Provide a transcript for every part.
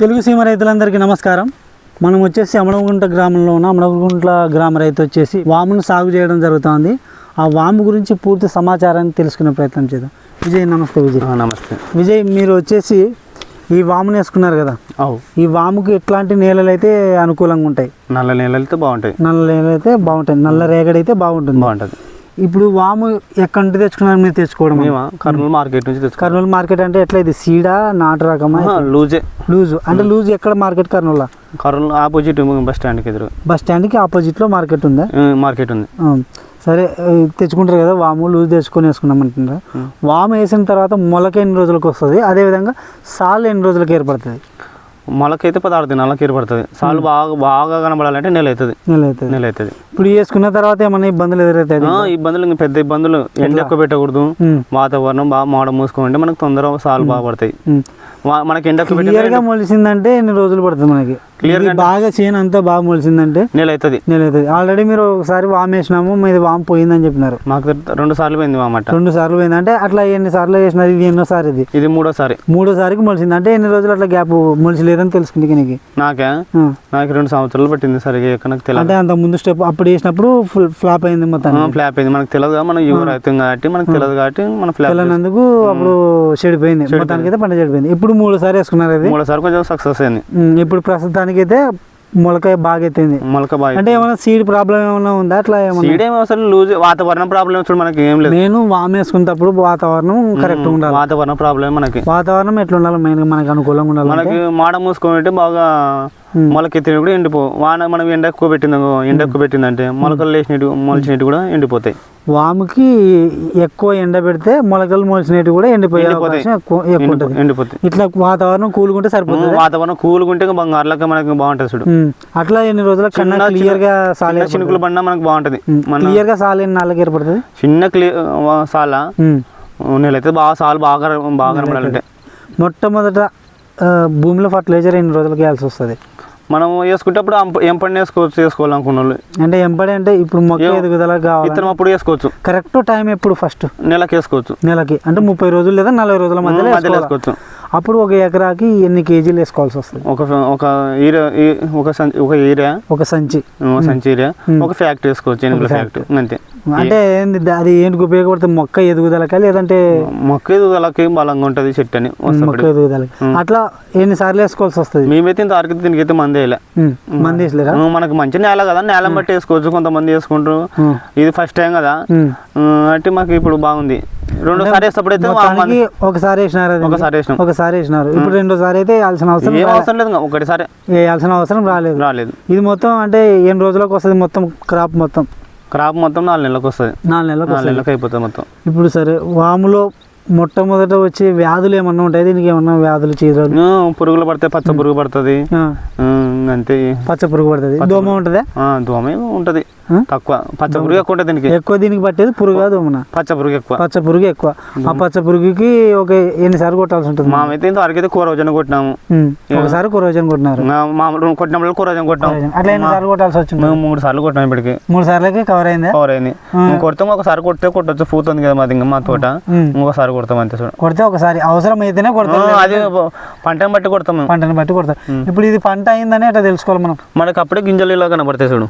తెలుగు సీమ రైతులందరికీ నమస్కారం. మనం వచ్చేసి అమడగుంట గ్రామంలో ఉన్న అమడగుంట్ల గ్రామ రైతు వచ్చేసి వామును సాగు చేయడం జరుగుతుంది. ఆ వాము గురించి పూర్తి సమాచారాన్ని తెలుసుకునే ప్రయత్నం చేద్దాం. విజయ్ నమస్తే విజయ్. నమస్తే. విజయ్ మీరు వచ్చేసి ఈ వామును వేసుకున్నారు కదా? అవు. ఈ వాముకి ఎట్లాంటి నేలలు అయితే అనుకూలంగా ఉంటాయి? నల్ల నీళ్ళు అయితే బాగుంటాయి. నల్ల నేలలు అయితే బాగుంటాయి. నల్ల రేగడి అయితే బాగుంటుంది. బాగుంటుంది. ఇప్పుడు వాము ఎక్కడి నుంచి తెచ్చుకున్నారు మీరు తెచ్చుకోవడం మేము? కర్నూలు మార్కెట్ నుంచి కర్నూలు మార్కెట్ అంటే ఎట్లా ఇది? సీడా నాటు రకమా? లూజే. లూజు. అంటే లూజ్ ఎక్కడ market Kurnool? Kurnool opposite bus స్టాండ్కి ఎదురు. బస్ స్టాండ్కి ఆపోజిట్లో మార్కెట్ ఉందా? మార్కెట్ ఉంది. సరే తెచ్చుకుంటారు కదా వాము లూజ్ తెచ్చుకొని వేసుకున్నాం అంటున్నారు? వాము వేసిన తర్వాత మొలక ఎన్ని రోజులకు వస్తుంది? అదేవిధంగా సాల్ ఎన్ని రోజులకు ఏర్పడుతుంది? మొలకైతే పదహారు దినాలకు ఏర్పడుతుంది. సాలు బాగా బాగా కనబడాలంటే నెల అవుతుంది నెల అవుతుంది నెల అవుతుంది ఇప్పుడు వేసుకున్న తర్వాత ఏమైనా ఇబ్బందులు ఎదురవుతాయి ఇబ్బందులు ఇంకా పెద్ద ఇబ్బందులు. ఎండ ఎక్కువ పెట్టకూడదు. వాతావరణం బాగా మాడ మూసుకోమంటే మనకు తొందరగా సాలు బాగా పడతాయి. మనకి ఎండ మొలిసిందంటే ఎన్ని రోజులు పడుతుంది మనకి? ఇది బాగా చేను అంతా బాగా మొలిసిందంటే నెల అవుతుంది నెల అవుతుంది ఆల్రెడీ మీరు ఒకసారి వామ్ వేసినాము మీది వామ్ పోయిందని చెప్పినారు. మాకు రెండు సార్లు పోయింది మామట రెండు సార్లు పోయింది? అంటే అట్లా ఎన్ని సార్లు వేసినది ఇది ఎన్నోసారి ఇది? ఇది మూడోసారి మూడోసారికి మొలిసింది. అంటే ఎన్ని రోజులు అట్లా గ్యాప్ మొలిచలేదని తెలుసుకుంటే నీకు? నాకే. నాకు రెండు సంవత్సరాలు పట్టింది సరిగా ఎక్కడ నాకు తెలియదు అంటే అంత ముందు స్టెప్ అప్పుడు వేసినప్పుడు ఫుల్ ఫ్లాప్ అయింది మొత్తం ఫ్లాప్ అయింది. మనకు తెలియదు మనం యువర్ అవుతాం కాబట్టి మనకు తెలియదు కాబట్టి మనం ఫ్లాప్ తెల్లనందుకు అప్పుడు చెడిపోయింది. మొత్తానికి అయితే పంట చెడిపోయింది. ఇప్పుడు మూడు సారి వేసుకున్నారు అది? మూడోసారి కొంచెం సక్సెస్ అయింది. ఇప్పుడు ప్రస్తుతానికి అయితే మొలకాయ బాగా ఎత్తింది. మొలక బాగా అంటే ఏమైనా సీడ్ ప్రాబ్లం ఏమైనా ఉందా? అట్లా ఏమన్నా? సీడ్ ఏమో అసలు లూజ్ వాతావరణ ప్రాబ్లం చూడు మనకి ఏం లేదు. నేను వామ్ వేసుకున్నప్పుడు వాతావరణం కరెక్ట్ ఉండాలి. వాతావరణ ప్రాబ్లం మనకి. వాతావరణం ఎట్లా ఉండాలి? మెయిన్గా మనకు అనుకూలంగా ఉండాలి మనకి మాడ మూసుకుంటే బాగా మొలకెత్తినవి కూడా ఎండిపో వాన మనం ఎండ ఎక్కువ పెట్టింది ఎండ ఎక్కువ పెట్టిందంటే మొలకలు లేచినట్టు మొలిచినట్టు కూడా ఎండిపోతాయి. వాముకి ఎక్కువ ఎండ పెడితే మొలకలు మొలిచినట్టు కూడా ఎండిపోయే ఎండిపోతాయి. అవకాశం ఎక్కువ ఉంటుంది. ఇట్లా వాతావరణం కూలుకుంటే సరిపోతుంది. వాతావరణం కూలుకుంటే ఇంకా బంగారులకి మనకి బాగుంటుంది చూడు. అట్లా ఎన్ని రోజుల కన్నా క్లియర్గా సాలే చినుకులు పడినా మనకు బాగుంటది. క్లియర్గా సాలే నాలుగు ఏర్పడుతుంది? చిన్న క్లియర్ సాల. నెలైతే బాగా సాలు బాగా బాగా మొట్టమొదట భూమిలో ఫర్టిలైజర్ ఎన్ని రోజులకి వేయాల్సి వస్తుంది? మనం వేసుకుంటప్పుడు ఏం పని వేసుకోవచ్చు వేసుకోవాలనుకున్న వాళ్ళు అంటే ఎంపడి అంటే ఇప్పుడు మొక్క ఎదుగుదల కావాలి విత్తనం అప్పుడు వేసుకోవచ్చు. కరెక్ట్ టైం ఎప్పుడు ఫస్ట్? నెలకి వేసుకోవచ్చు. నెలకి. అంటే ముప్పై రోజులు లేదా నలభై రోజుల మధ్యలో. వేసుకోవచ్చు. అప్పుడు ఒక ఎకరాకి ఎన్ని కేజీలు వేసుకోవాల్సి వస్తుంది? ఒక ఒక ఈర ఈ- ఒక సంచి ఒక ఏరియా ఒక సంచి. సంచి ఏరియా ఒక ఫ్యాక్టరీ వేసుకోవచ్చు ఎనిమిది ఫ్యాక్టరీ. అంతే. అంటే అది ఏంటికి ఉపయోగపడుతుంది? మొక్క ఎదుగుదలకా లేదంటే మొక్క ఎదుగుదలకి బలంగా ఉంటుంది చెట్టు అని మొక్క ఎదుగుదలకి. అట్లా ఎన్నిసార్లు వేసుకోవాల్సి వస్తుంది? మేమైతే ఇంత వరకు దీనికైతే మంది వేయలే. మంది వేసలేరా మనకు మంచి నేల కదా నేల బట్టి వేసుకోవచ్చు కొంతమంది వేసుకుంటారు. ఇది ఫస్ట్ టైం కదా. అంటే మాకు ఇప్పుడు బాగుంది. రెండోసారి అయితే మొత్తానికి ఒకసారి వేసినారు ఒకసారి వేసినాం. ఒకసారి వేసినారు. ఇప్పుడు రెండోసారి అయితే వేయాల్సిన అవసరం ఏం అవసరం లేదు ఒకటిసారి వేయాల్సిన అవసరం రాలేదు. రాలేదు. ఇది మొత్తం అంటే ఎన్ని రోజులకు వస్తుంది మొత్తం క్రాప్ మొత్తం? క్రాప్ మొత్తం నాలుగు నెలలకు వస్తుంది. నాలుగు నెలలకు నాలుగు నెలలకు అయిపోతుంది మొత్తం. ఇప్పుడు సరే వాములో మొట్టమొదట వచ్చే వ్యాధులు ఏమన్నా ఉంటాయి? దీనికి ఏమన్నా వ్యాధులు చీరలు పురుగులు పడితే పచ్చ పురుగు పడుతుంది. అంతే. పచ్చ పురుగు పడుతుంది. దోమ ఉంటుందా? ఆ, దోమ ఉంటది? తక్కువ. పచ్చ పురుగు ఎక్కువ ఉంటుంది దీనికి. ఎక్కువ దీనికి పట్టేది పురుగు దోమన? పచ్చ పురుగు ఎక్కువ. పచ్చ పురుగు ఎక్కువ. ఆ పచ్చ పురుగుకి ఒక ఎన్నిసార్లు కొట్టాల్సి ఉంటుంది? మామైతే ఇంత వరకు అయితే కూర రోజున కొట్టినాము ఒకసారి కురోజన్ కొట్టినారు. నా మామూలు కొట్టినప్పుడు కూర రోజున కొట్టాము అట్లా ఎన్నిసార్లు కొట్టాల్సి వచ్చింది? మేము మూడు సార్లు కొట్టాం ఇప్పటికి. మూడు సార్లకి కవర్ అయిందా? కవర్ అయింది. కొడతాం ఒకసారి కొడితే కొట్టచ్చు పూతుంది కదా మాది ఇంకా మా తోట. ఉమ్. కొడతాం అంతే చూడు. కొడితే ఒకసారి అవసరం అయితేనే కొడతారు ఆ, అది పంటను బట్టి కొడతాం మేము. పంటని బట్టి కొడతారు ఇప్పుడు ఇది పంట అయిందని అట్లా తెలుసుకోవాలి మనం. మనకి అప్పుడే గింజలు ఇలా కనబడతాయి చూడు.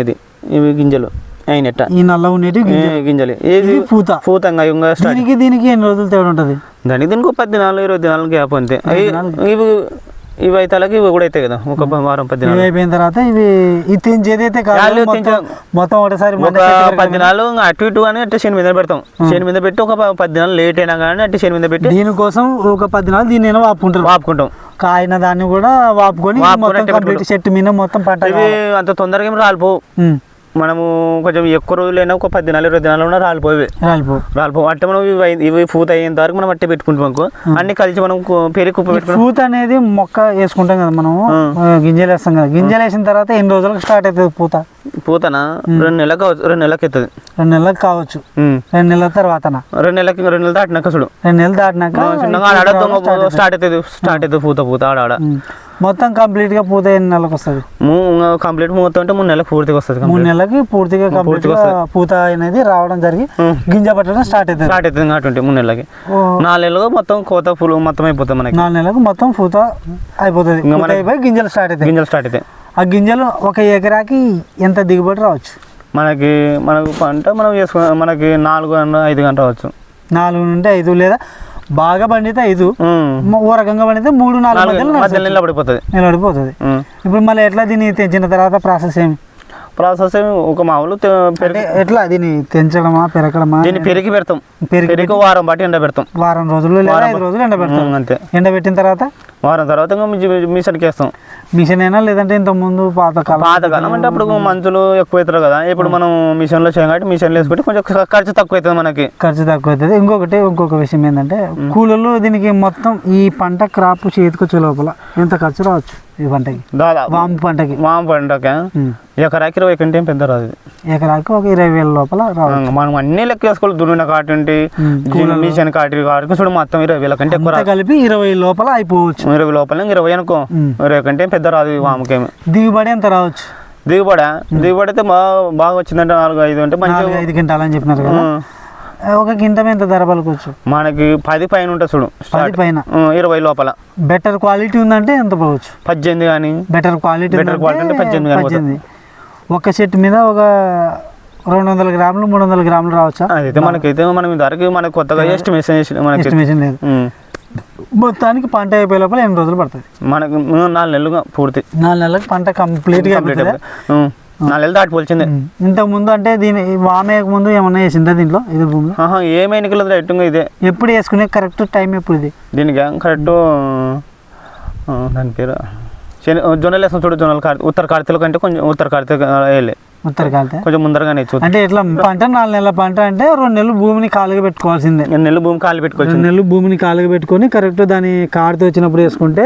ఇది ఇవి గింజలు అయినట్ట. ఈ నల్ల ఉండేటి గింజలు. ఏది? పూత. పూతంగా దీనికి దీనికి ఎన్ని రోజులు తేడా ఉంటుంది? దానికి దీనికి పది దినాలు ఇరవై దినాలు గ్యాప్ అంతే. ఇవి ఇవి అయితే అలాగే ఇవి కూడా అవుతాయి కదా ఒక వారం పది ఇవి అయిపోయిన తర్వాత ఇవి ఇది తెంచేది కాదు మొత్తం తెంచ- మొత్తం ఒకటేసారి ఒక పది దినాలు ఇంకా అటు ఇటు అని అట్టే శని మీద పెడతాం. శని మీద పెట్టి ఒక పది దినాలు లేట్ అయినా కానీ అట్టే శని మీద పెట్టి దీనికోసం ఒక పది దినాలు దీన్ని అయినా వాపుకుంటారు. వాపుకుంటాం. కాయిన దాన్ని కూడా వాపుకొని మొత్తం కంప్లీట్ చెట్టు మీద మొత్తం పంట ఇవి అంత తొందరగా రాలిపోవు. మనము కొంచెం ఎక్కువ రోజులైనా ఒక పది దినాలు ఇరవై దినాలు ఉన్నా రాలిపోయి రాలిపో రాలిపో అంటే మనం ఇవి ఇవి పూత అయ్యేంత వరకు మనం అట్టే పెట్టుకుంటాం అనుకో అన్ని కలిసి మనం పెరుగు కుప్ప పెట్టుకుంటాం ఫ్రూట్ అనేది మొక్క వేసుకుంటాం కదా మనం. గింజలు వేస్తాం కదా. గింజలు వేసిన తర్వాత ఎన్ని రోజులకు స్టార్ట్ అవుతుంది పూత? పూతన? రెండు నెలలకు రెండు నెలలకు ఎత్తుంది రెండు నెలలకు కావచ్చు. రెండు నెలల తర్వాతన? రెండు నెలలకి రెండు నెలలు దాటినాక చూడు. రెండు నెలలు దాటినాక ఆడ దొంగ స్టార్ట్ అవుతుంది. స్టార్ట్ అవుతుంది పూత పూత ఆడ. మొత్తం కంప్లీట్గా పూత ఎన్ని నెలలకు వస్తుంది? కంప్లీట్ మొత్తం అంటే మూడు నెలలకు పూర్తిగా వస్తుంది మూడు. నెలలకి పూర్తిగా వస్తది. పూత అనేది రావడం జరిగి. గింజ పట్టడం స్టార్ట్ అవుతుంది. స్టార్ట్ అవుతుంది కాబట్టి మూడు నెలలకి. నాలుగు నెలలు మొత్తం కోత పూలు మొత్తం అయిపోతుంది మనకి. నాలుగు నెలలకు మొత్తం పూత అయిపోతుంది. గింజలు స్టార్ట్ అవుతాయి. గింజలు స్టార్ట్ అవుతాయి. ఆ గింజలు ఒక ఎకరాకి ఎంత దిగుబడి రావచ్చు? మనకి మనకు పంట మనం వేసుకు మనకి నాలుగు ఐదు గంటలు రావచ్చు. నాలుగు నుండి ఐదు లేదా బాగా పండితే ఐదు ఓ రకంగా పండితే మూడు నాలుగు. నిలబడిపోతుంది. నిలబడిపోతుంది. ఉమ్. ఇప్పుడు మళ్ళీ ఎట్లా దీన్ని తెంచిన తర్వాత ప్రాసెస్ ఏమి? ప్రాసెస్ ఏమి ఒక మామూలు ఎట్లా దీన్ని తెంచడమా పెరగడమా? దీన్ని పెరిగి పెడతాం. పెరిగి వారం బట్టి ఎండ పెడతాం వారం రోజులు లేదా ఐదు రోజులు ఎండబెడతాం. ఉమ్, అంతే. ఎండబెట్టిన తర్వాత? వారం తర్వాత మిషన్కి వేస్తాం మిషన్ అయినా లేదంటే ఇంత ముందు పాతకాలం పాతకాలం అంటే అప్పుడు మంచులు ఎక్కువ అవుతారు కదా ఇప్పుడు మనం మిషన్లో చేయం కాబట్టి మిషన్లో వేసుకుంటే కొంచెం ఖర్చు తక్కువ అవుతుంది మనకి. ఖర్చు తక్కువ అవుతుంది ఇంకొకటి ఇంకొక విషయం ఏంటంటే కూలీలు దీనికి మొత్తం ఈ పంట క్రాప్ చేతికొచ్చే లోపల ఎంత ఖర్చు రావచ్చు ఈ పంటకి? దాదాపు వాము పంటకి? వామ పంటక. ఎకరాకి ఇరవై కంటే పెద్ద రాదు. ఎకరాకి ఒక ఇరవై వేల లోపల మనం అన్ని లెక్క వేసుకోవాలి. దున్నిన కాటి ఉమ్. మిషన్ కాటి కాటి చూడు మొత్తం ఇరవై వేల కంటే ఎక్కువ కలిపి ఇరవై లోపల అయిపోవచ్చు. ఇరవై లోపల ఇరవై అనుకో. ఇరవై కంటే పెద్ద రాదు వామకేమి దిగుబడి ఎంత రావచ్చు? దిగుబడి? దిగుబడి అయితే బాగా బాగా వచ్చిందంటే నాలుగు ఐదు అంటే మంచిగా ఐదు క్వింటాలు అని చెప్పినారు కదా. ఒక కింటం ఎంత ధర పలుకోవచ్చు? మనకి పది పైన ఉంటుంది చూడు పది పైన? ఇరవై లోపల. బెటర్ క్వాలిటీ ఉందంటే ఎంత పోవచ్చు? పద్దెనిమిది కానీ బెటర్ క్వాలిటీ Better quality అంటే పద్దెనిమిది పద్దెనిమిది. ఒక సెట్ మీద ఒక రెండు వందల గ్రాములు మూడు వందల గ్రాములు రావచ్చా? అదైతే మనకైతే మనం ధరకి మనకి కొత్తగా ఎస్టిమేషన్ చేసి మనకి ఎస్టిమేషన్ లేదు. మొత్తానికి పంట అయిపోయే లోపల ఎన్ని రోజులు పడుతుంది. మనకి నాలుగు నెలలుగా పూర్తి. నాలుగు నెలలకు పంట కంప్లీట్గా అయిపోతుంది? నాలుగు నెలలు దాటిపోల్చింది ఇంతకు ముందు అంటే దీని వామేయక ముందు ఏమన్నా వేసిందా దీంట్లో? ఇది భూమిలో? ఏమి ఎన్నికలు రైటింగ్ ఇదే. ఎప్పుడు వేసుకునే కరెక్ట్ టైం ఎప్పుడు ఇది? దీనికి కరెక్ట్? దాని పేరు? శని జొన్నలు వేస్తాం చూడు జొన్నలు కార్తీ ఉత్తర కార్తీల కంటే కొంచెం ఉత్తర కార్తీక వేయలే. ఉత్తర కాలితే కొంచెం ముందరగానే ఇచ్చు అంటే ఇట్లా పంట నాలుగు నెలల పంట అంటే రెండు నెలలు భూమిని కాలుగా పెట్టుకోవాల్సిందే. నెల్లు భూమి కాలు పెట్టుకోవచ్చు రెండు నెలలు భూమిని కాలుగా పెట్టుకొని కరెక్ట్ దాని కాడుతో వచ్చినప్పుడు వేసుకుంటే.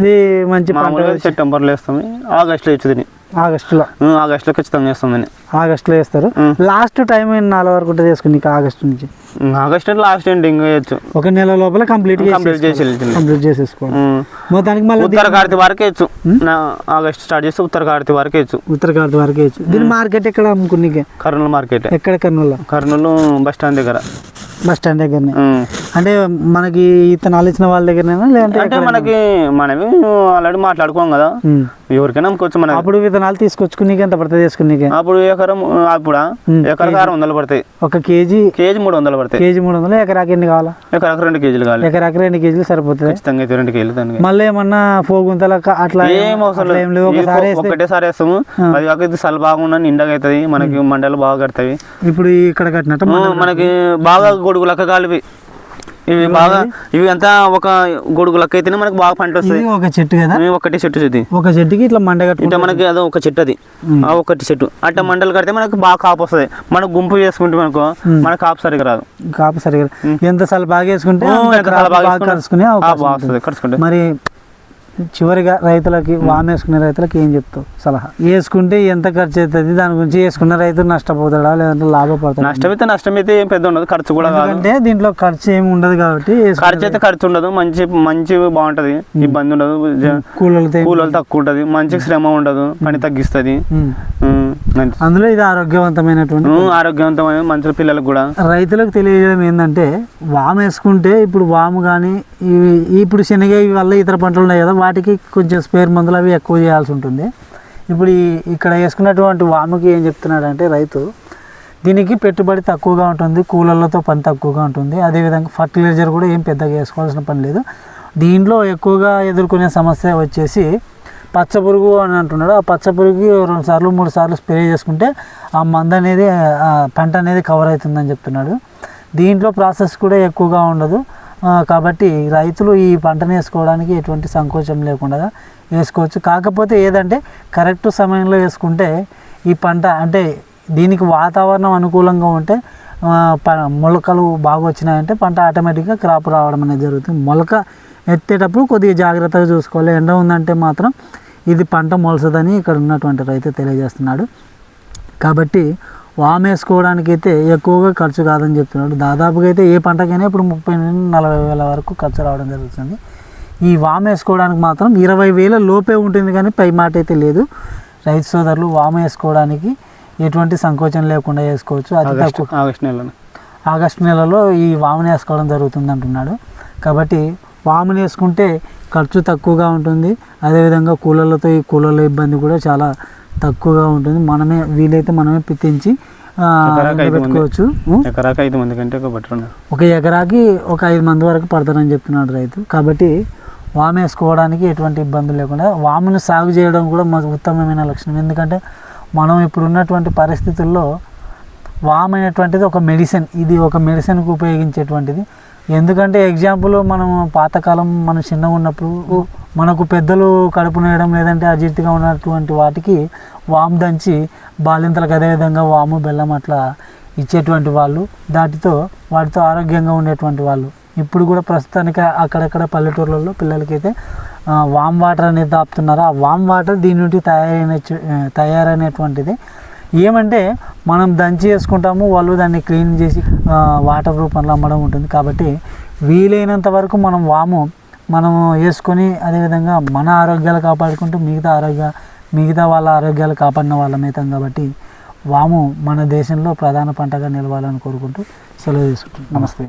ఇది మంచి పంట సెప్టెంబర్లో వేస్తాం. ఆగస్ట్లో ఇచ్చు దీన్ని. ఆగస్టులో. ఆగస్ట్లో ఖచ్చితంగా వేస్తాం దీన్ని ఆగస్టులో వేస్తారు. లాస్ట్ టైం నాలుగు వరకు ఉంటుంది వేసుకుని ఆగస్టు నుంచి? ఆగస్ట్ లాస్ట్ ఎండింగ్ వేయచ్చు ఒక నెల లోపల కంప్లీట్ కంప్లీట్ చేసి కంప్లీట్ చేసేసుకోవాలి. మొత్తానికి మళ్ళీ ఉత్తర కార్తీ వరకే నా ఆగస్ట్ స్టార్ట్ చేస్తే ఉత్తర కార్తీ వరకే ఇచ్చు ఉత్తర కార్తీ వరకు వేయచ్చు దీని మార్కెట్ ఎక్కడ అమ్ముకునికే కర్నూలు మార్కెట్. ఎక్కడ కర్నూలు? కర్నూలు బస్ స్టాండ్ దగ్గర. బస్ స్టాండ్ దగ్గరనే. అంటే మనకి ఇతనాలు ఇచ్చిన వాళ్ళ దగ్గరనేనా లేదంటే అంటే మనకి మనమే ఆల్రెడీ మాట్లాడుకోం కదా. ఎవరికైనా అమ్ముకోవచ్చు మనకి అప్పుడు విత్తనాలు తీసుకొచ్చుకునికే ఎంత పడుతుంది వేసుకునికే అప్పుడు ఎకరం అప్పుడు? ఎకరకు ఆరు వందలు పడతాయి. ఒక కేజీ? కేజీ మూడు వందలు పడతాయి. కేజీ మూడు వందలు ఎకరాకి ఎన్ని కావాలా? ఎకరకు రెండు కేజీలు కావాలి. ఎకరాకి రెండు కేజీలు సరిపోతుంది. ఖచ్చితంగా అయితే రెండు కేజీలు దానికి. మళ్ళీ ఏమన్నా పోగుంతల అట్లా ఏం అవసరం లేదు. ఒకసారి వేస్తే ఒక్కటేసారి వేస్తాము. అది కాక ఇది సల్ బాగుండా నిండగా అవుతుంది. మనకి మండలు బాగా కడతాయి. ఇప్పుడు ఇక్కడ కట్టినట్టు మనకి బాగా గొడుగు లెక్క కాలివి. ఇవి బాగా ఇవి అంతా ఒక గొడుగు లెక్క అయితేనే మనకి బాగా పంట వస్తుంది. ఒక చెట్టు కదా? ఒకటి చెట్టు చూద్ది ఒక చెట్టుకి ఇట్లా మండ ఇట్లా మనకి అదో ఒక చెట్టు అది. ఆ ఒకటి చెట్టు. అట్ట మండలు కడితే మనకి బాగా కాపు వస్తుంది. మనకు గుంపు చేసుకుంటే మనకు మన కాపు సరిగా రాదు. కాపు సరిగా ఎంత సార్లు బాగా వేసుకుంటే బాగా కలుసుకునే మరి చివరిగా రైతులకి వామ్ వేసుకునే రైతులకి ఏం చెప్తావు? సలహా. వేసుకుంటే ఎంత ఖర్చు అవుతుంది? దాని గురించి వేసుకున్న రైతు నష్టపోతాడా? లేదంటే లాభపడతాడా? నష్టం అయితే నష్టం అయితే ఏం పెద్ద ఉండదు. ఖర్చు కూడా ఎందుకంటే దీంట్లో ఖర్చు ఏమి ఉండదు కాబట్టి ఖర్చు అయితే ఖర్చు ఉండదు. మంచి మంచి బాగుంటది. ఇబ్బంది ఉండదు. ఏం- కూలీలు తక్కువ ఉంటది. మంచి శ్రమ ఉండదు. పని తగ్గిస్తుంది. అందులో ఇది ఆరోగ్యవంతమైనటువంటి ఆరోగ్యవంతమైన మంచి పిల్లలకు కూడా. రైతులకు తెలియజేయడం ఏంటంటే వాము వేసుకుంటే ఇప్పుడు వాము కానీ ఇవి ఇప్పుడు శనగ వల్ల ఇతర పంటలు ఉన్నాయి కదా వాటికి కొంచెం స్పేర్ మందులు అవి ఎక్కువ చేయాల్సి ఉంటుంది. ఇప్పుడు ఇక్కడ వేసుకున్నటువంటి వాముకి ఏం చెప్తున్నాడంటే రైతు దీనికి పెట్టుబడి తక్కువగా ఉంటుంది కూలర్లతో పని తక్కువగా ఉంటుంది. అదేవిధంగా ఫర్టిలైజర్ కూడా ఏం పెద్దగా వేసుకోవాల్సిన పని లేదు. దీంట్లో ఎక్కువగా ఎదుర్కొనే సమస్య వచ్చేసి పచ్చ పురుగు అని అంటున్నాడు. ఆ పచ్చ పురుగుకి రెండు సార్లు మూడు సార్లు స్ప్రే చేసుకుంటే ఆ మందు అనేది ఆ పంట అనేది కవర్ అవుతుందని చెప్తున్నాడు. దీంట్లో ప్రాసెస్ కూడా ఎక్కువగా ఉండదు. కాబట్టి రైతులు ఈ పంటను వేసుకోవడానికి ఎటువంటి సంకోచం లేకుండా వేసుకోవచ్చు. కాకపోతే ఏదంటే కరెక్ట్ సమయంలో వేసుకుంటే ఈ పంట అంటే దీనికి వాతావరణం అనుకూలంగా ఉంటే మొలకలు బాగా వచ్చినాయంటే పంట ఆటోమేటిక్గా క్రాప్ రావడం అనేది జరుగుతుంది. మొలక ఎత్తేటప్పుడు కొద్దిగా జాగ్రత్తగా చూసుకోవాలి. ఎండ ఉందంటే మాత్రం ఇది పంట మొలసదని ఇక్కడ ఉన్నటువంటి రైతు తెలియజేస్తున్నాడు. కాబట్టి వామ్ వేసుకోవడానికి అయితే ఎక్కువగా ఖర్చు కాదని చెప్తున్నాడు. దాదాపుగా అయితే ఏ పంటకైనా ఇప్పుడు ముప్పై నుండి నలభై వేల వరకు ఖర్చు రావడం జరుగుతుంది. ఈ వామ్ వేసుకోవడానికి మాత్రం ఇరవై వేల లోపే ఉంటుంది కానీ పై మాట అయితే లేదు. రైతు సోదరులు వామ వేసుకోవడానికి ఎటువంటి సంకోచం లేకుండా వేసుకోవచ్చు ఆగస్టు తక్కువ ఆగస్టు నెలలో. ఆగస్టు నెలలో ఈ వాముని వేసుకోవడం జరుగుతుంది అంటున్నాడు. కాబట్టి వాముని వేసుకుంటే ఖర్చు తక్కువగా ఉంటుంది. అదేవిధంగా కూలర్లతో ఈ కూలర్ల ఇబ్బంది కూడా చాలా తక్కువగా ఉంటుంది. మనమే వీలైతే మనమే పిత్తించి. పెట్టుకోవచ్చు? ఎకరాకి ఐదు మంది కంటే ఒక ఒక ఎకరాకి ఒక ఐదు మంది వరకు పడతారని చెప్తున్నాడు రైతు. కాబట్టి వాము వేసుకోవడానికి ఎటువంటి ఇబ్బందులు లేకుండా వామును సాగు చేయడం కూడా మాకు ఉత్తమమైన లక్షణం. ఎందుకంటే మనం ఇప్పుడున్నటువంటి పరిస్థితుల్లో వామ్ అనేటువంటిది ఒక మెడిసిన్ ఇది ఒక మెడిసిన్కి ఉపయోగించేటువంటిది. ఎందుకంటే ఎగ్జాంపుల్ మనం పాతకాలం మనం చిన్నగా ఉన్నప్పుడు మనకు పెద్దలు కడుపు నేయడం లేదంటే అజీర్తిగా ఉన్నటువంటి వాటికి వాము దంచి బాలింతలకు అదేవిధంగా వాము బెల్లం అట్లా ఇచ్చేటువంటి వాళ్ళు దాటితో వాటితో ఆరోగ్యంగా ఉండేటువంటి వాళ్ళు. ఇప్పుడు కూడా ప్రస్తుతానికి అక్కడక్కడ పల్లెటూర్లలో పిల్లలకైతే వామ్ వాటర్ అనేది తాపుతున్నారు. ఆ వామ్ వాటర్ దీని నుండి తయారైన తయారైనటువంటిది. ఏమంటే మనం దంచి వేసుకుంటాము వాళ్ళు దాన్ని క్లీన్ చేసి వాటర్ రూపంలో అమ్మడం ఉంటుంది. కాబట్టి వీలైనంత వరకు మనం వాము మనం వేసుకొని అదేవిధంగా మన ఆరోగ్యాలు కాపాడుకుంటూ మిగతా ఆరోగ్య మిగతా వాళ్ళ ఆరోగ్యాలు కాపాడిన వాళ్ళం కాబట్టి వాము మన దేశంలో ప్రధాన పంటగా నిలవాలని కోరుకుంటూ సెలవు తీసుకుంటాం నమస్తే.